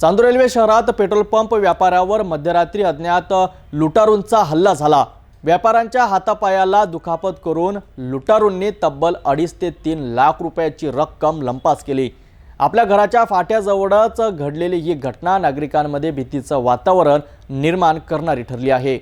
Chandur railway शहरात petrol pump व्यापाऱ्यावर मध्यरात्री अज्ञात लुटारूंचा हल्ला झाला. व्यापाऱ्यांच्या हातापायाला दुखापत करून लुटारूंनी तब्बल अडीच ते तीन लाख रुपयाची रक्कम लंपास केली. आपल्या घराच्या फाट्याजवळच घडलेली ही घटना नागरिकांमध्ये भीतीचं वातावरण निर्माण करणारी ठरली आहे.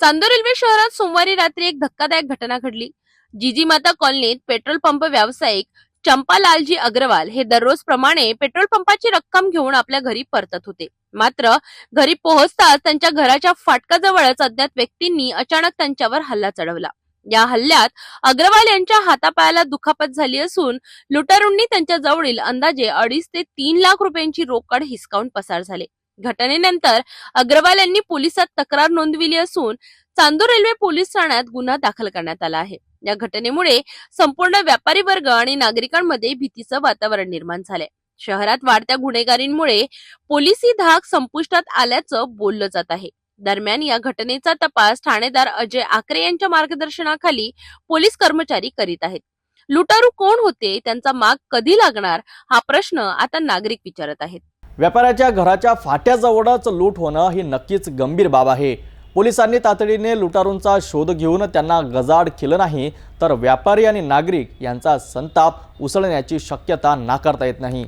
चांदूर रेल्वे शहरात सोमवारी रात्री एक धक्कादायक घटना घडली. जिजी माता कॉलनीत पेट्रोल पंप व्यावसायिक चंपालालजी अग्रवाल हे दररोज प्रमाणे पेट्रोल पंपाची रक्कम घेऊन आपल्या घरी परतत होते. मात्र घरी पोहोचताच त्यांच्या घराच्या फाटकाजवळच अज्ञात व्यक्तींनी अचानक त्यांच्यावर हल्ला चढवला. या हल्ल्यात अग्रवाल यांच्या हातापायाला दुखापत झाली असून लुटारूंनी त्यांच्या जवळील अंदाजे अडीच ते तीन लाख रुपयांची रोकड हिसकावून पसार झाले. घटनेनंतर अग्रवाल यांनी पोलिसात तक्रार नोंदविली असून चांदूर रेल्वे पोलीस ठाण्यात गुन्हा दाखल करण्यात आला आहे. या घटनेमुळे संपूर्ण व्यापारी वर्ग आणि नागरिकांमध्ये भीतीचं वातावरण निर्माण झालंय. शहरात वाढत्या गुन्हेगारींमुळे पोलिसी धाक संपुष्टात आल्याचं बोललं जात आहे. दरम्यान या घटनेचा तपास ठाणेदार अजय आकरे यांच्या मार्गदर्शनाखाली पोलीस कर्मचारी करीत आहेत. लुटारू कोण होते त्यांचा माग कधी लागणार हा प्रश्न आता नागरिक विचारत आहेत. व्यापाऱ्याच्या घराच्या फाट्याजवळच लूट होणं ही नक्कीच गंभीर बाब आहे. पोलिसांनी तातडीने लुटारूंचा शोध घेऊन त्यांना गजाड केलं नाही तर व्यापारी आणि नागरिक यांचा संताप उसळण्याची शक्यता नाकारता येत नाही.